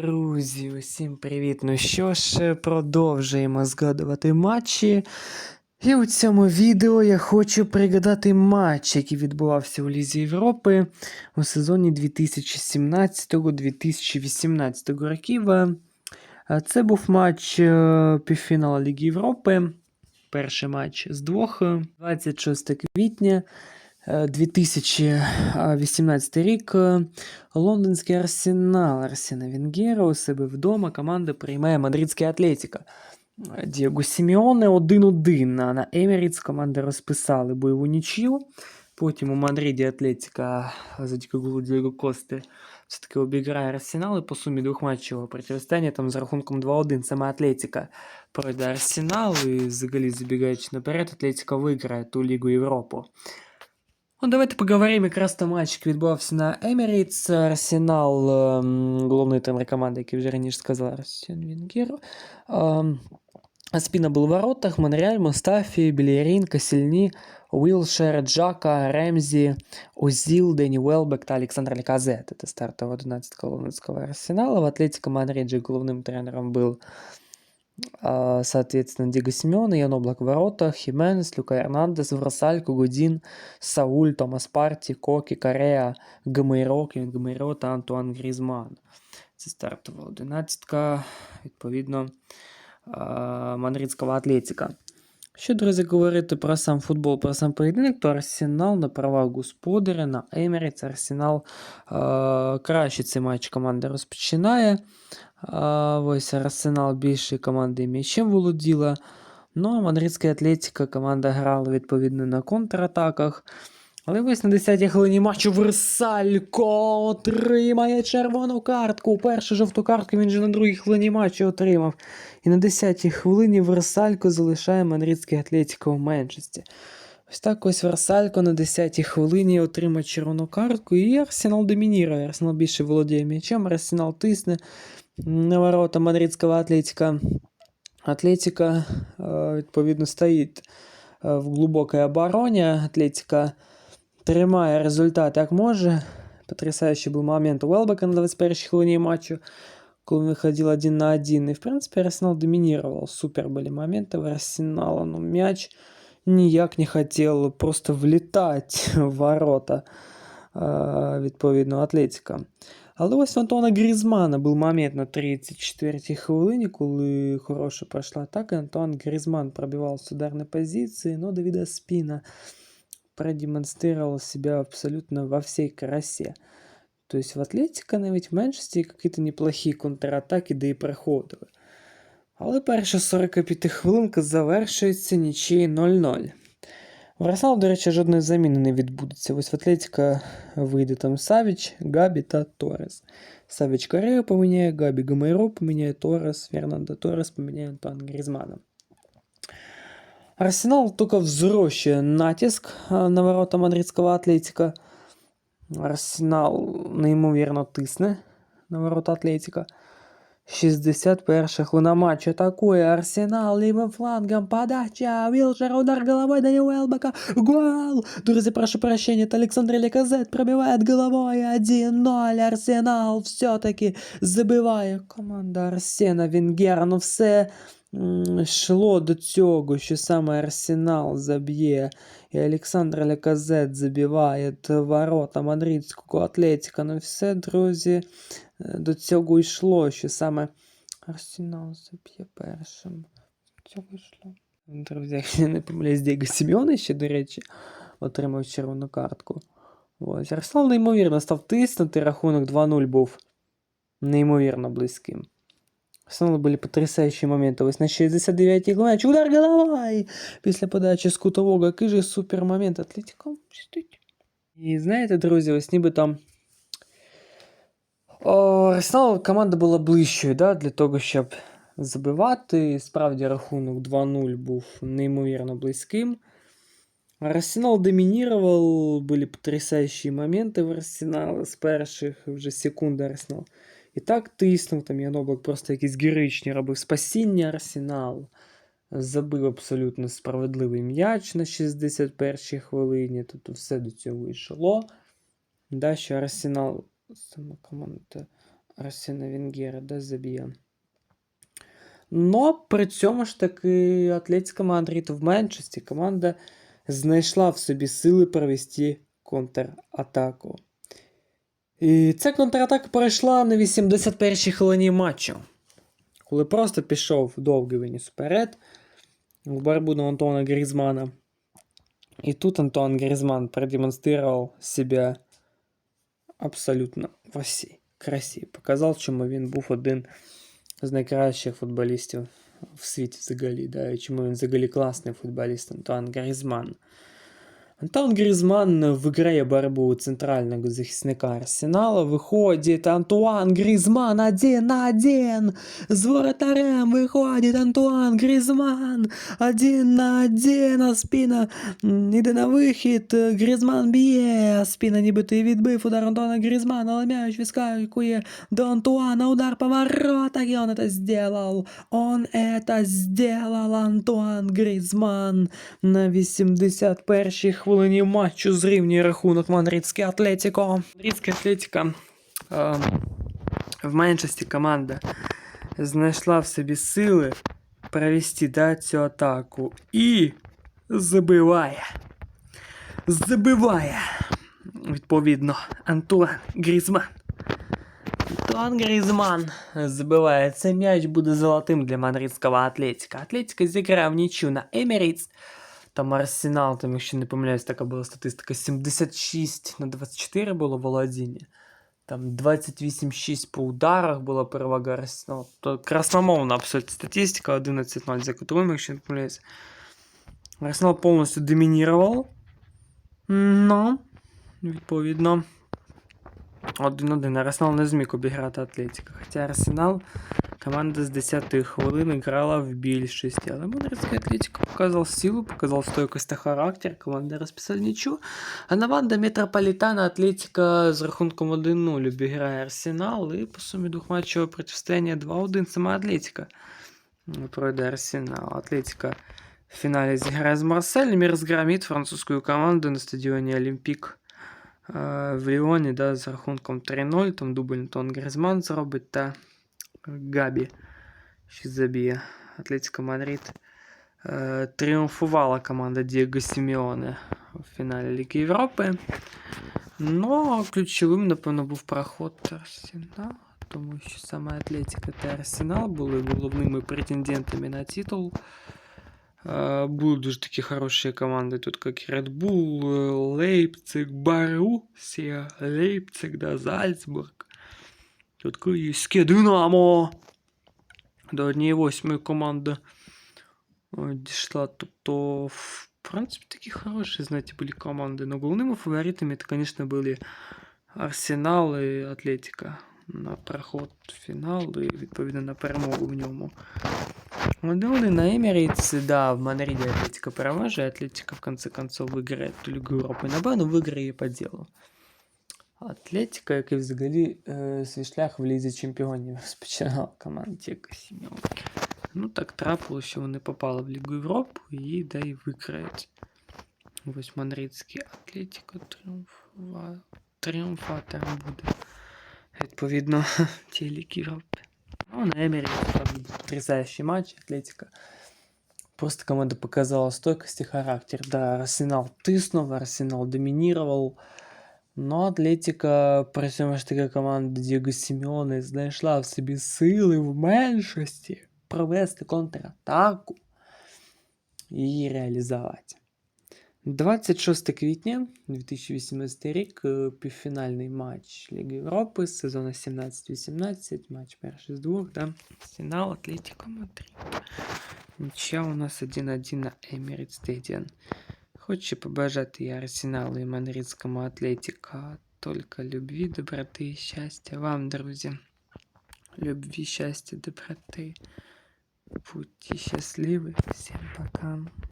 Друзі, усім привіт! Ну що ж, продовжуємо згадувати матчі. І у цьому відео я хочу пригадати матч, який відбувався у Лізі Європи у сезоні 2017-2018 років. Е, Це був матч е, півфіналу Ліги Європи. Перший матч з двох, е, 26 квітня е, 2018 рік. е, Лондонський арсенал Арсена Венгера у себе вдома команда приймає мадридський Атлетіка. Дієго Сіміоне 1-1. А на Еміріц команди розписали бойову нічию. Потім у Мадриді Атлетіка за голу Дієго Кости все-таки обіграє Арсенал і по сумі двохматчевого протистояння там з рахунком 2-1 саме Атлетіка пройде Арсенал і взагалі забігаючи наперед, Атлетіка виграє ту Лігу Європу. Ну, давайте поговоримо якраз на матч, який відбувався на Еміріц. Арсенал, ем, головний тренер команди, який вже раніше сказав, Арсен Венгер. Ем, Спіна був у воротах, Монреаль, Мустафі, Білєрін, Касільні, Уилшер, Джака, Ремзі, Озіл, Дені Уелбек та Олександр Леказет. Это стартовая 11 лондонского Арсенала. В Атлетико Мадриде главным тренером был, а, соответственно, Диего Симеона, Ян Облак в воротах, Хименес, Люка Эрнандес, Врасаль, Кугудин, Сауль, Томас Парти, Коки, Корея, Гамейро, Кевін Гамейро та Антуан Грізман. Це стартова одинадцятка, відповідно, а, мадридського Атлетика. Що, друзі, говорити про сам футбол, про сам поєдинок, то Арсенал на правах господаря на Емірець. Арсенал е, краще цей матч команда розпочинає. Е, ось Арсенал більше команди м'ячем володіла. Ну, а Мадридська Атлетика команда грала відповідно на контратаках. Але ось на 10-й хвилині матчу Версалько отримає червону картку. Першу жовту картку він же на другій хвилині матчу отримав. І на 10-й хвилині Версалько залишає Мадридський Атлетико в меншості. Ось так ось Версалько на 10-й хвилині отримає червону картку, і Арсенал домінірує. Арсенал більше володіє м'ячем, Арсенал тисне на ворота Мадридського Атлетика. Атлетика, е, відповідно, стоїть е, в глибокій обороні. Атлетика тримає результат як може. Потрясаючий був момент у Велбека на 21 хвилині матчу, коли він виходил один на один. И, в принципе, Арсенал доминировал. Супер были моменты у Арсенала. Но мяч ніяк не хотів просто влітати в ворота е, відповідно Атлетика. Але ось у Антона Грізмана був момент на 34-й хвилині, коли хороша пройшла атака. Антон Грізман пробивав з ударної позиції, но Давида Спіна продемонстрировал себя абсолютно во всей красе. То есть в Атлетика навіть в меншості якісь неплохі контратаки, де і приходили. Але перша 45 хвилинка завершується нічиєю 0-0. В Арсенал, до речі, жодної заміни не відбудеться. Ось в Атлетика вийде там Савіч, Габі та Торес. Савіч Корею поміняє, Габі Гамайро поміняє Торес, Фернандо Торес поміняє Антуан Грізмана. Арсенал только взрощує натиск а, на ворота мадридського Атлетика. Арсенал неймовірно тисне на ворота Атлетика. 61 хвилина матчу атакує Арсенал лівим флангом. Подача. Вілшер, удар головой Дані Уелбека. Гол! Друзі, прошу прощения, это Александр Леказет пробивает головой 1-0. Арсенал все-таки забиває команда Арсена Венгера. Ну все м, йшло до цього, що саме Арсенал заб'є. І Олександр Леказет забиває ворота мадридського Атлетика. Ну все, друзі, е, до цього йшло, що саме Арсенал заб'є першим. До цього йшло. Друзі, якщо я не помиляюсь, Дієго Сімеона ще, до речі, отримав червону картку. Ось. Арсенал неймовірно став тиснути, рахунок 2-0 був неймовірно близьким. Арсеналу були потрясаючі моменти. Ось на 69-й хвилині. Удар головой! Після подачі з кутового. Який же супер момент. Атлетико щастить. І знаєте, друзі, ось ніби там. О, Арсенал команда була ближчою, да, для того, щоб забивати. Справді рахунок 2-0 був неймовірно близьким. Арсенал доминировал, были потрясающие моменты в Арсенал з перших вже секунд Арсенал. І так тиснув, там Яноблак просто якісь героїчні робив спасіння Арсеналу. Забив абсолютно справедливий м'яч на 61-й хвилині. Тобто все до цього йшло. Да, що Арсенал сама команда Арсена Венгера, да, заб'є. Но при цьому ж таки Атлетика Мадрид в меншості команда знайшла в собі сили провести контратаку. І ця контратака пройшла на 81-й хвилині матчу, коли просто пішов довгий виніс вперед в борьбу на Антона Гризмана. И тут Антон Гризман продемонстрировал себя абсолютно во всій красі. Показав, чому він був один з найкращих футболістів в світі взагалі. Да? І чому він взагалі класний футболіст Антуан Грізман. Антон Грізман виграє боротьбу центрального захисника Арсенала. Виходить Антуан Грізман один на один. З воротарем виходить Антуан Грізман. Один на один. А спина іде на вихід. Грізман б'є. Спина нібито і відбив удар Антона Грізмана. Але м'яч вискакує до Антуана. Удар по воротах. И он это сделал. Он это сделал. Антуан Грізман на 81-й хвилині Матчу зрівнює рахунок Мадридське Атлетіко. Мадридське Атлетіка е, в меншості команда знайшла в собі сили провести да, цю атаку і забиває. Забиває. Відповідно, Антуан Грізман. Антуан Грізман забиває. Цей м'яч буде золотим для мадридського Атлетіка. Атлетіка зіграє в нічю на Еміріц. Там Арсенал, там, якщо не помиляюсь, така була статистика. 76 на 24 було володіння. Там 28-6 по ударах була перевага Арсенал. То красномовна абсолютно статистика, 11-0 за котовим, якщо не помиляюсь. Арсенал повністю домінірував. Ну, відповідно. 1-1. Арсенал не зміг обіграти Атлетика. Хоча Арсенал команда з 10-ї хвилини грала в більшості. Але Монреальський Атлетико показав силу, показав стойкость та характер. Команда розписала нічого. А на Ванда Метрополітана Атлетика з рахунком 1-0 обіграє Арсенал. І по сумі двохматчевого протистояння 2-1 сама Атлетика. Пройде Арсенал. Атлетика в фіналі зіграє з Марселем і розгромить французьку команду на стадіоні Олімпік в Ліоні да, з рахунком 3-0. Там дубль Антон Гризман зробить та Габі ще заб'є. Атлетика Мадрид. Тріумфувала команда Дієго Сіміоне в фіналі Ліги Європи. Ну, ключовим, напевно, був проход Арсенал, тому що саме Атлетика та Арсенал були головними претендентами на титул. Будут дуже такі хороші команди, тут как Red Bull, Лейпциг, Боруссия, Лейпциг, да, Зальцбург. Тут Київське Динамо. До однієї восьмої команди дійшла. Тобто, в принципі, такі хороші, знаєте, були команди. Но головними фаворитами, это, конечно, были Арсенал і Атлетика на проход в фінал і відповідно на перемогу в ньому. Вони на Емірейтс, да, в Мадриді Атлетика переважає, Атлетика в конце концов виграє ту Лігу Європи. Напевно, виграє по ділу. Атлетика, який взагалі е, свій шлях в Лізі Чемпіонів спочинав команда Тіка Сім'ян. Ну так трапилося, що вони попали в Лігу Європи і да і виграють. Ось Мадридський Атлетико тріумфува... тріумфатором буде. Відповідно, ті Ліги Європи. Ну, на Эмере потрясающий матч. Атлетика просто команда показала стойкость и характер. Да, Арсенал тиснув, Арсенал доминировал. Но Атлетика, при цьому ж таки команда Діго Сімеоне знайшла в собі сили в меншості провести контратаку і її реалізувати. 26 квітня 2018 рік е, півфінальний матч Ліги Європи з сезону 17-18, матч перший з двох, да? Арсенал, Атлетико Мадрид. Нічия у нас 1-1 на Emirates Stadium. Хочу побажати і Арсеналу, і Мадридському Атлетико только любви, доброты и счастья вам, друзья. Любви, счастья, доброты. Будьте счастливы. Всем пока.